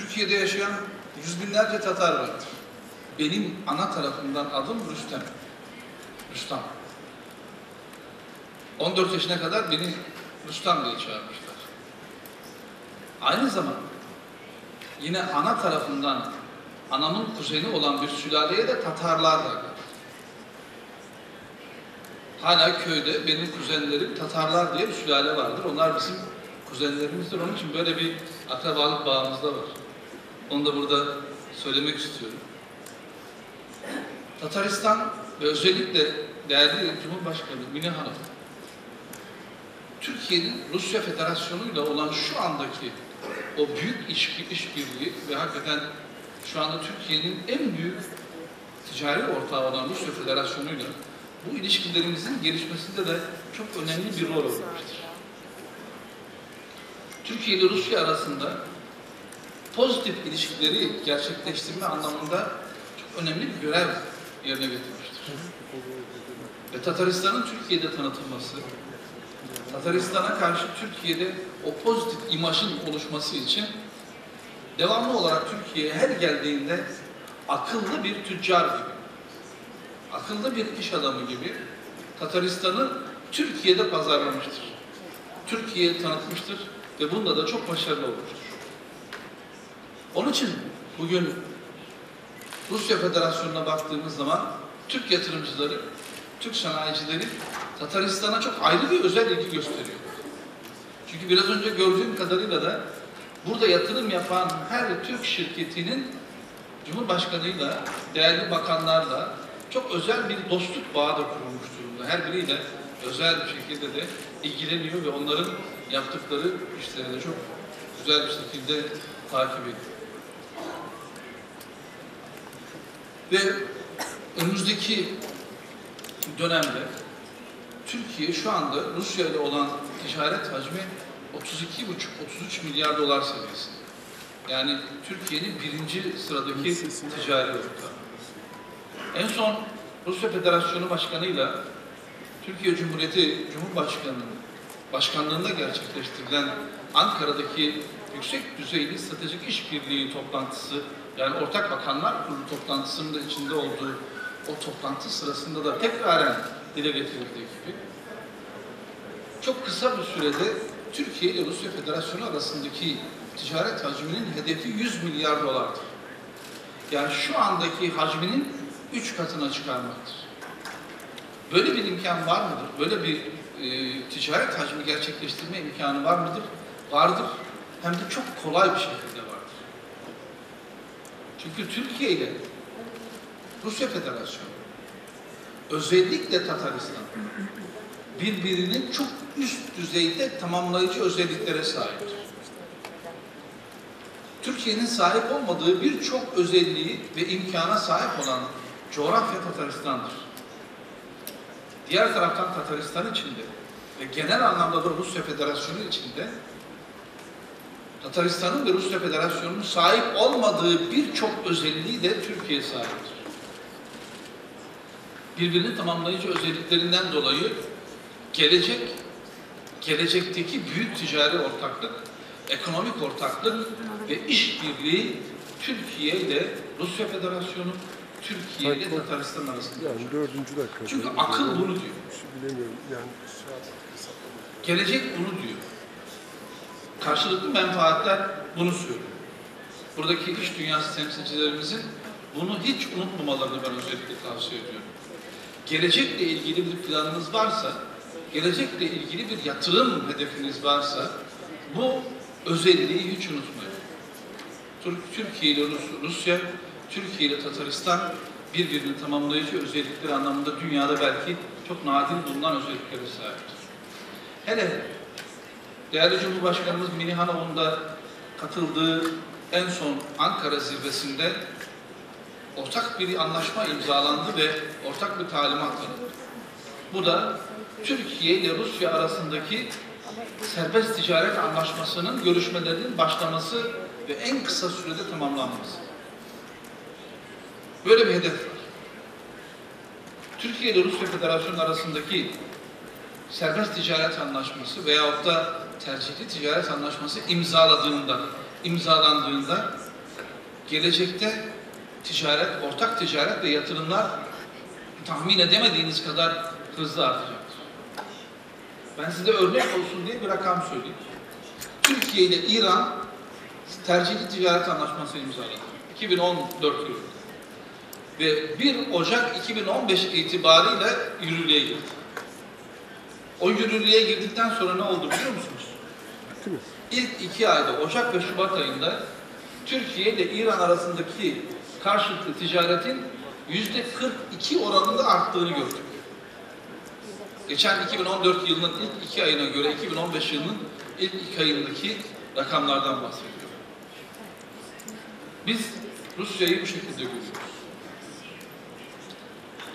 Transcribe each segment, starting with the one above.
Türkiye'de yaşayan yüz binlerce Tatar vardır. Benim ana tarafımdan adım Rüstem. Rüstem. 14 yaşına kadar beni Rüstem diye çağırmışlar. Aynı zamanda yine ana tarafından anamın kuzeni olan bir sülaleye de Tatarlar derler. Hala köyde benim kuzenlerim Tatarlar diye bir sülale vardır. Onlar bizim kuzenlerimizdir. Onun için böyle bir akrabalık bağımız da var. Onu da burada söylemek istiyorum. Tataristan ve özellikle değerli Cumhurbaşkanı Mine Hanım, Türkiye'nin Rusya Federasyonu ile olan şu andaki o büyük iş, işbirliği ve hakikaten şu anda Türkiye'nin en büyük ticari ortağı olan Rusya Federasyonu ile bu ilişkilerimizin gelişmesinde de çok önemli bir rol oynamıştır. Türkiye ile Rusya arasında pozitif ilişkileri gerçekleştirme anlamında çok önemli bir görev yerine getirmiştir. Ve Tataristan'ın Türkiye'de tanıtılması, Tataristan'a karşı Türkiye'de o pozitif imajın oluşması için devamlı olarak Türkiye'ye her geldiğinde akıllı bir tüccar gibi, akıllı bir iş adamı gibi Tataristan'ı Türkiye'de pazarlamıştır. Türkiye'ye tanıtmıştır ve bunda da çok başarılı olmuştur. Onun için bugün Rusya Federasyonu'na baktığımız zaman Türk yatırımcıları, Türk sanayicileri Tataristan'a çok ayrı bir özel ilgi gösteriyor. Çünkü biraz önce gördüğüm kadarıyla da burada yatırım yapan her Türk şirketinin Cumhurbaşkanıyla, değerli bakanlarla çok özel bir dostluk bağı da kurulmuş durumda. Her biriyle özel bir şekilde de ilgileniyor ve onların yaptıkları işleri de çok güzel bir şekilde takip ediyor. Ve önümüzdeki dönemde Türkiye şu anda Rusya ile olan ticaret hacmi 32,5-33 milyar dolar seviyesinde. Yani Türkiye'nin birinci sıradaki ticari ortağı. En son Rusya Federasyonu Başkanı'yla Türkiye Cumhuriyeti Cumhurbaşkanı'nın başkanlığında gerçekleştirilen Ankara'daki yüksek düzeyli stratejik işbirliği toplantısı yani Ortak Bakanlar Kurulu toplantısının da içinde olduğu o toplantı sırasında da tekraren dile getirildiği gibi çok kısa bir sürede Türkiye ile Rusya Federasyonu arasındaki ticaret hacminin hedefi 100 milyar dolardır. Yani şu andaki hacminin 3 katına çıkarmaktır. Böyle bir imkan var mıdır? Böyle bir e, ticaret hacmi gerçekleştirme imkanı var mıdır? Vardır. Hem de çok kolay bir vardır. Çünkü Türkiye ile Rusya Federasyonu özellikle Tataristan birbirinin çok üst düzeyde tamamlayıcı özelliklere sahiptir. Türkiye'nin sahip olmadığı birçok özelliği ve imkana sahip olan coğrafya Tataristan'dır. Diğer taraftan Tataristan içinde ve genel anlamda da Rusya Federasyonu içinde Tataristan'ın ve Rusya Federasyonu'nun sahip olmadığı birçok özelliği de Türkiye sahiptir. Birbirini tamamlayıcı özelliklerinden dolayı gelecek, gelecekteki büyük ticari ortaklık, ekonomik ortaklık ve işbirliği Türkiye ile Rusya Federasyonu, Türkiye ile Tataristan arasında. Yani dördüncü dakika. Çünkü akıl bunu diyor. Yani. Gelecek bunu diyor. Karşılıklı menfaatler bunu söylüyor. Buradaki iş dünyası temsilcilerimizin bunu hiç unutmamalarını ben özellikle tavsiye ediyorum. Gelecekle ilgili bir planınız varsa, gelecekle ilgili bir yatırım hedefiniz varsa bu özelliği hiç unutmayın. Tür- Türkiye ile Rus- Rusya, Türkiye ile Tataristan birbirini tamamlayıcı özellikleri anlamında dünyada belki çok nadir bulunan özelliklere sahiptir. Hele değerli Cumhurbaşkanımız Mini Hanım'ın da katıldığı en son Ankara zirvesinde ortak bir anlaşma imzalandı ve ortak bir talimat alındı. Bu da Türkiye ile Rusya arasındaki serbest ticaret anlaşmasının görüşmelerinin başlaması ve en kısa sürede tamamlanması. Böyle bir hedef var. Türkiye ile Rusya Federasyonu arasındaki serbest ticaret anlaşması veyahut da tercihli ticaret anlaşması imzaladığında, imzalandığında gelecekte ticaret, ortak ticaret ve yatırımlar tahmin edemediğiniz kadar hızlı artacaktır. Ben size örnek olsun diye bir rakam söyleyeyim. Türkiye ile İran tercihli ticaret anlaşması imzaladı. 2014 yılında. Ve 1 Ocak 2015 itibariyle yürürlüğe girdi. O yürürlüğe girdikten sonra ne oldu biliyor musunuz? İlk iki ayda, Ocak ve Şubat ayında Türkiye ile İran arasındaki karşılıklı ticaretin yüzde 42 oranında arttığını gördük. Geçen 2014 yılının ilk iki ayına göre 2015 yılının ilk iki ayındaki rakamlardan bahsediyorum. Biz Rusya'yı bu şekilde görüyoruz.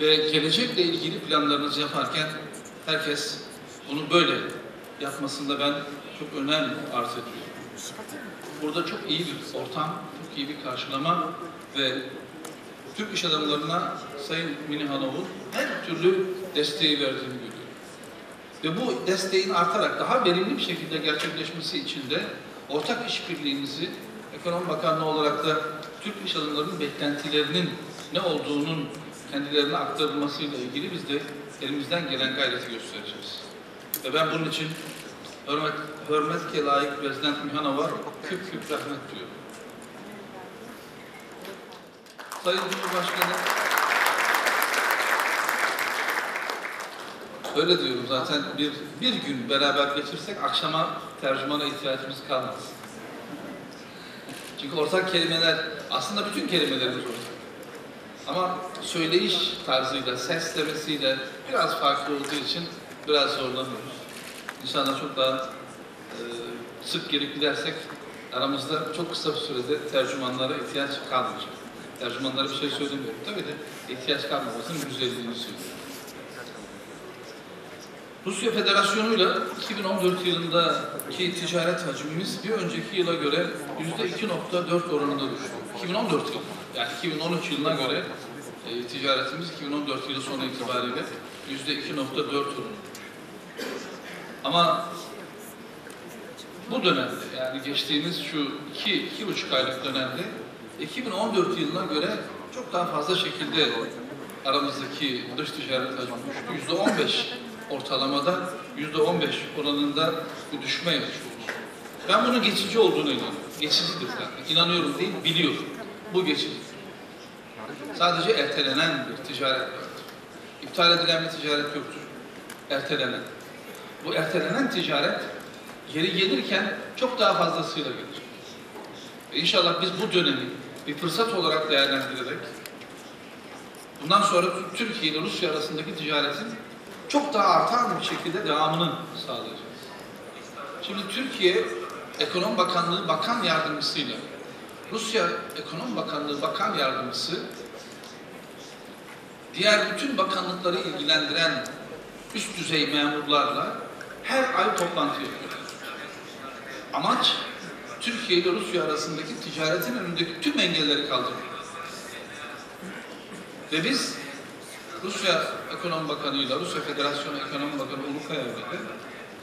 Ve gelecekle ilgili planlarınızı yaparken herkes bunu böyle yapmasında ben çok önem arz ediyorum. Burada çok iyi bir ortam, çok iyi bir karşılama ve Türk iş adamlarına Sayın Minihanov'un her türlü desteği verdiğini görüyorum. Ve bu desteğin artarak daha verimli bir şekilde gerçekleşmesi için de ortak işbirliğimizi Ekonomi Bakanlığı olarak da Türk iş adamlarının beklentilerinin ne olduğunun kendilerine aktarılmasıyla ilgili biz de elimizden gelen gayreti göstereceğiz. Ve ben bunun için hürmet, hürmetke layık Prezident Mihanov'a küp küp rahmet diyorum. Sayın Cumhurbaşkanı öyle diyorum zaten bir, bir gün beraber geçirsek akşama tercümana ihtiyacımız kalmaz. Çünkü ortak kelimeler aslında bütün kelimelerimiz ortak. Ama söyleyiş tarzıyla, seslemesiyle biraz farklı olduğu için biraz zorlanıyoruz. İnşallah çok daha e, sık gelip gidersek aramızda çok kısa bir sürede tercümanlara ihtiyaç kalmayacak. Tercümanlara bir şey söylemiyorum. Tabii de ihtiyaç kalmamasının güzelliğini söylüyorum. Rusya Federasyonu'yla 2014 yılındaki ticaret hacmimiz bir önceki yıla göre %2.4 oranında düştü. 2014 yılı, yani 2013 yılına göre e, ticaretimiz 2014 yılı sonu itibariyle %2.4 oranında. Ama bu dönemde yani geçtiğimiz şu iki, iki buçuk aylık dönemde 2014 yılına göre çok daha fazla şekilde aramızdaki dış ticaret hacmi. Yüzde 15 ortalamada yüzde 15 oranında bir düşme yaşıyoruz. Ben bunun geçici olduğunu inanıyorum. Geçicidir zaten. İnanıyorum değil, biliyorum. Bu geçici. Sadece ertelenen bir ticaret vardır. İptal edilen bir ticaret yoktur. Ertelenen. Bu ertelenen ticaret geri gelirken çok daha fazlasıyla gelir. Ve inşallah biz bu dönemi bir fırsat olarak değerlendirerek bundan sonra Türkiye ile Rusya arasındaki ticaretin çok daha artan bir şekilde devamını sağlayacağız. Şimdi Türkiye Ekonomi Bakanlığı Bakan Yardımcısıyla Rusya Ekonomi Bakanlığı Bakan Yardımcısı diğer bütün bakanlıkları ilgilendiren üst düzey memurlarla her ay toplantı yapıyor. Amaç Türkiye ile Rusya arasındaki ticaretin önündeki tüm engelleri kaldırmak. Ve biz Rusya Ekonomi Bakanı ile Rusya Federasyonu Ekonomi Bakanı Ulukaya ile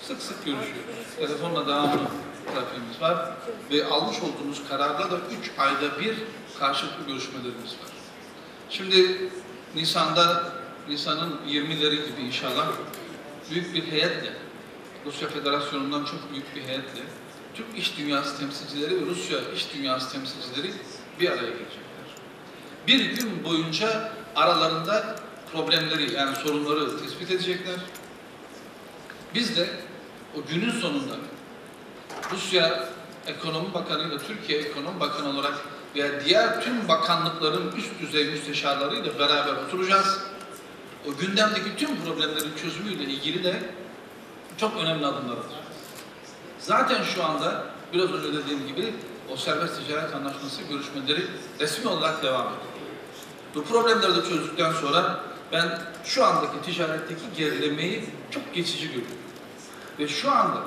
sık sık görüşüyoruz. Telefonla devamlı trafiğimiz var ve almış olduğumuz kararda da üç ayda bir karşılıklı görüşmelerimiz var. Şimdi Nisan'da, Nisan'ın 20'leri gibi inşallah büyük bir heyetle, Rusya Federasyonu'ndan çok büyük bir heyetle Türk iş dünyası temsilcileri ve Rusya iş dünyası temsilcileri bir araya gelecekler. Bir gün boyunca aralarında problemleri yani sorunları tespit edecekler. Biz de o günün sonunda Rusya Ekonomi Bakanı ile Türkiye Ekonomi Bakanı olarak veya diğer tüm bakanlıkların üst düzey müsteşarlarıyla beraber oturacağız. O gündemdeki tüm problemlerin çözümüyle ilgili de çok önemli adımlar atacağız. Zaten şu anda biraz önce dediğim gibi o serbest ticaret anlaşması görüşmeleri resmi olarak devam ediyor. Bu problemleri de çözdükten sonra ben şu andaki ticaretteki gerilemeyi çok geçici görüyorum. Ve şu anda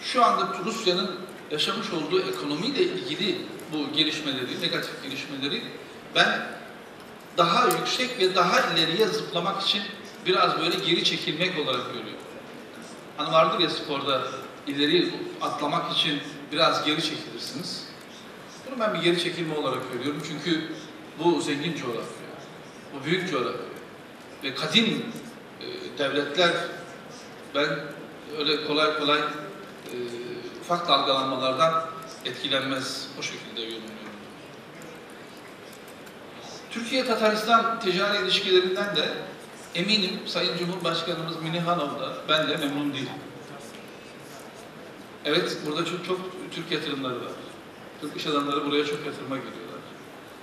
şu anda Rusya'nın yaşamış olduğu ekonomiyle ilgili bu gelişmeleri, negatif gelişmeleri ben daha yüksek ve daha ileriye zıplamak için biraz böyle geri çekilmek olarak görüyorum. Hani vardır ya sporda ileri atlamak için biraz geri çekilirsiniz. Bunu ben bir geri çekilme olarak görüyorum. Çünkü bu zengin coğrafya, bu büyük coğrafya ve kadim e, devletler ben öyle kolay kolay e, ufak dalgalanmalardan etkilenmez o şekilde yorumluyorum. Türkiye-Tataristan ticari ilişkilerinden de eminim Sayın Cumhurbaşkanımız Minihanov da ben de memnun değilim. Evet, burada çok, çok Türk yatırımları var. Türk iş adamları buraya çok yatırıma geliyorlar.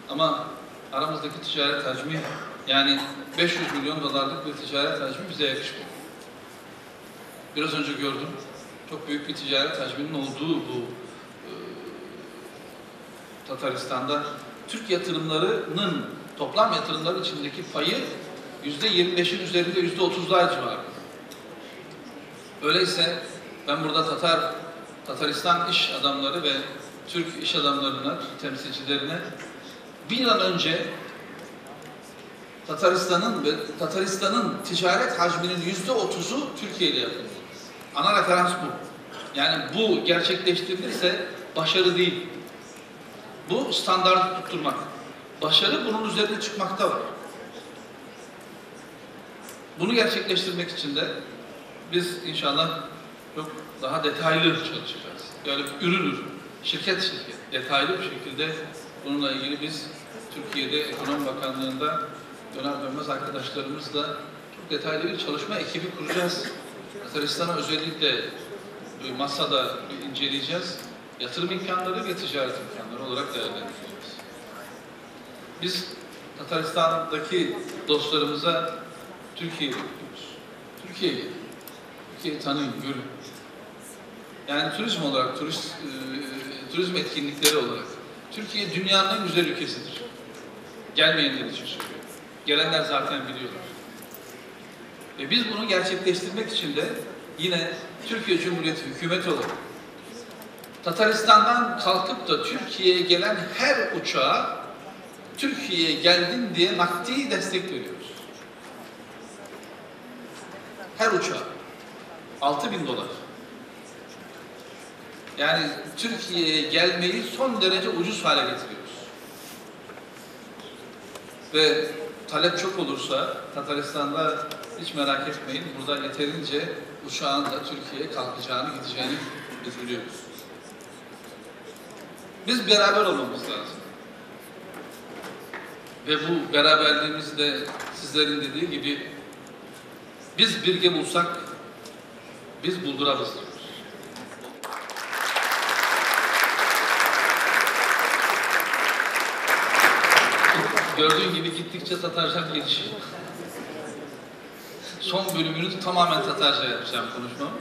Ama aramızdaki ticaret hacmi yani 500 milyon dolarlık bir ticaret hacmi bize yakışmıyor. Biraz önce gördüm. Çok büyük bir ticaret hacminin olduğu bu e, Tataristan'da Türk yatırımlarının toplam yatırımlar içindeki payı yüzde 25'in üzerinde yüzde 30'lar civarı. Öyleyse ben burada Tatar, Tataristan iş adamları ve Türk iş adamlarına, temsilcilerine bir an önce Tataristan'ın ve Tataristan'ın ticaret hacminin yüzde otuzu Türkiye ile yapılmalı. Ana referans bu. Yani bu gerçekleştirilirse başarı değil. Bu standart tutturmak. Başarı bunun üzerine çıkmakta var. Bunu gerçekleştirmek için de biz inşallah çok daha detaylı çalışacağız. Yani ürün ürün, şirket şirket, detaylı bir şekilde bununla ilgili biz Türkiye'de Ekonomi Bakanlığı'nda döner dönmez arkadaşlarımızla çok detaylı bir çalışma ekibi kuracağız. Tataristan'a özellikle masada inceleyeceğiz. Yatırım imkanları ve ticaret imkanları olarak değerlendireceğiz. Biz Tataristan'daki dostlarımıza Türkiye'yi bekliyoruz. Türkiye'yi, Türkiye'yi tanıyın, görün. Yani turizm olarak, turist, e, turizm etkinlikleri olarak Türkiye dünyanın en güzel ülkesidir. Gelmeyenler için söylüyorum. Gelenler zaten biliyorlar. Ve biz bunu gerçekleştirmek için de yine Türkiye Cumhuriyeti hükümeti olarak Tataristan'dan kalkıp da Türkiye'ye gelen her uçağa Türkiye'ye geldin diye nakdi destek veriyoruz. Her uçağa. 6 bin dolar. Yani Türkiye'ye gelmeyi son derece ucuz hale getiriyoruz. Ve talep çok olursa Tataristan'da hiç merak etmeyin. Burada yeterince uçağın da Türkiye'ye kalkacağını, gideceğini biz biliyoruz. Biz beraber olmamız lazım. Ve bu beraberliğimizi de sizlerin dediği gibi biz birge bulsak biz buldurarız diyoruz. Gördüğün gibi gittikçe Tatarca gelişiyor. Son bölümünü tamamen Tatarca yapacağım konuşmam.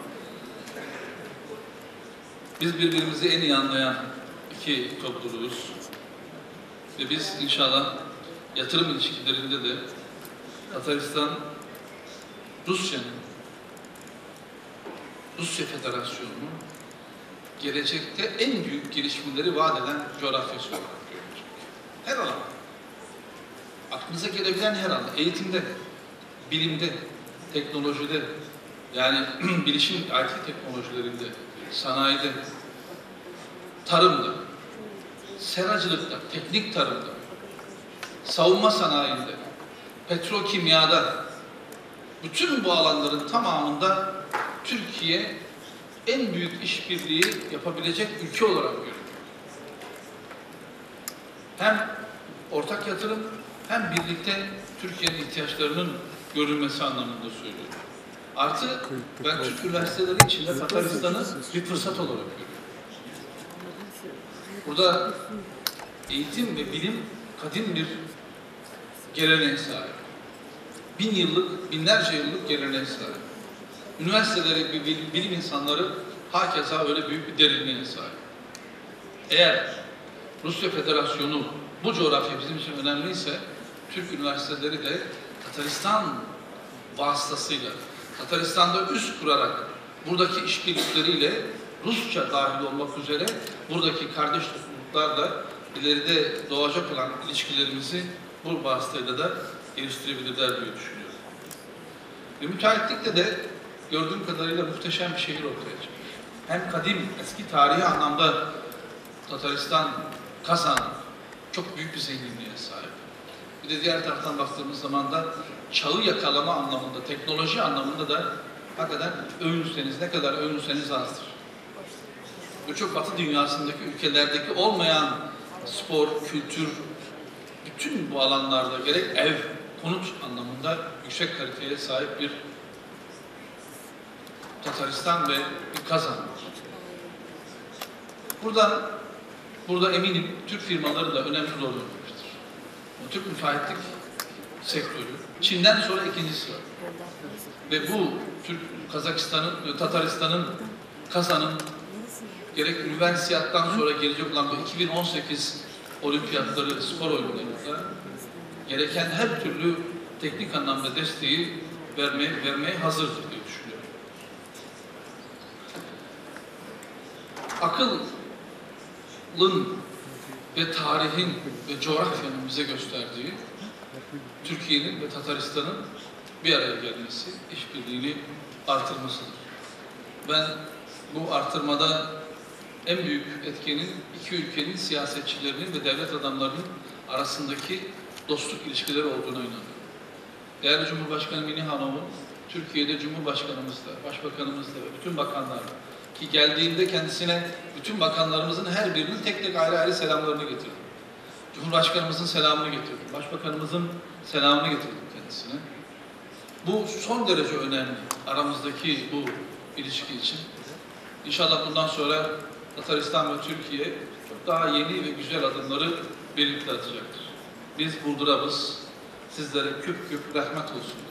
Biz birbirimizi en iyi anlayan iki topluluğuz. Ve biz inşallah yatırım ilişkilerinde de Tataristan, Rusya'nın, Rusya Federasyonu'nun gelecekte en büyük gelişmeleri vaat eden coğrafyası olarak görülecek. Her alanda. Aklınıza gelebilen her alanda. Eğitimde, bilimde, teknolojide, yani bilişim IT teknolojilerinde, sanayide, tarımda, seracılıkta, teknik tarımda, savunma sanayinde, petrokimyada, bütün bu alanların tamamında Türkiye en büyük işbirliği yapabilecek ülke olarak görülüyor. Hem ortak yatırım hem birlikte Türkiye'nin ihtiyaçlarının görülmesi anlamında söylüyorum. Artı ben Türk üniversiteleri içinde Tataristan'ı bir fırsat olarak görüyorum. Burada eğitim ve bilim kadim bir geleneğe sahip. Bin yıllık, binlerce yıllık geleneğe sahip. Üniversiteleri ve bil- bilim insanları hakeza öyle büyük bir derinliğe sahip. Eğer Rusya Federasyonu bu coğrafya bizim için önemliyse Türk üniversiteleri de Tataristan vasıtasıyla Tataristan'da üst kurarak buradaki işbirlikleriyle Rusça dahil olmak üzere buradaki kardeş topluluklarla ileride doğacak olan ilişkilerimizi bu vasıtayla da geliştirebilirler diye düşünüyorum. Ve müteahhitlikte de gördüğüm kadarıyla muhteşem bir şehir ortaya çıkmış. Hem kadim, eski tarihi anlamda Tataristan Kazan çok büyük bir zenginliğe sahip. Bir de diğer taraftan baktığımız zaman da çağı yakalama anlamında, teknoloji anlamında da hakikaten övünseniz, ne kadar övünseniz azdır. Birçok batı dünyasındaki ülkelerdeki olmayan spor, kültür, bütün bu alanlarda gerek ev, konut anlamında yüksek kaliteye sahip bir Tataristan ve bir Kazan. Buradan, burada eminim Türk firmaları da önemli rol oynamıştır. Türk müteahhitlik sektörü Çin'den sonra ikincisi var. Ve bu Türk, Kazakistan'ın, Tataristan'ın, Kazan'ın gerek üniversiyattan sonra gelecek olan bu 2018 olimpiyatları, spor oyunlarında gereken her türlü teknik anlamda desteği vermeye, vermeye hazırdır diye düşünüyorum. Akılın ve tarihin ve coğrafyanın bize gösterdiği Türkiye'nin ve Tataristan'ın bir araya gelmesi, işbirliğini artırmasıdır. Ben bu artırmada en büyük etkenin iki ülkenin siyasetçilerinin ve devlet adamlarının arasındaki dostluk ilişkileri olduğuna inanıyorum. Değerli Cumhurbaşkanı Mini Hanım'ın Türkiye'de Cumhurbaşkanımızla, Başbakanımızla ve bütün bakanlarla ki geldiğinde kendisine bütün bakanlarımızın her birinin tek tek ayrı ayrı selamlarını getirdim. Cumhurbaşkanımızın selamını getirdim. Başbakanımızın selamını getirdim kendisine. Bu son derece önemli aramızdaki bu ilişki için. İnşallah bundan sonra Tataristan ve Türkiye çok daha yeni ve güzel adımları birlikte atacaktır. Biz Burdurabız, sizlere küp küp rahmet olsun.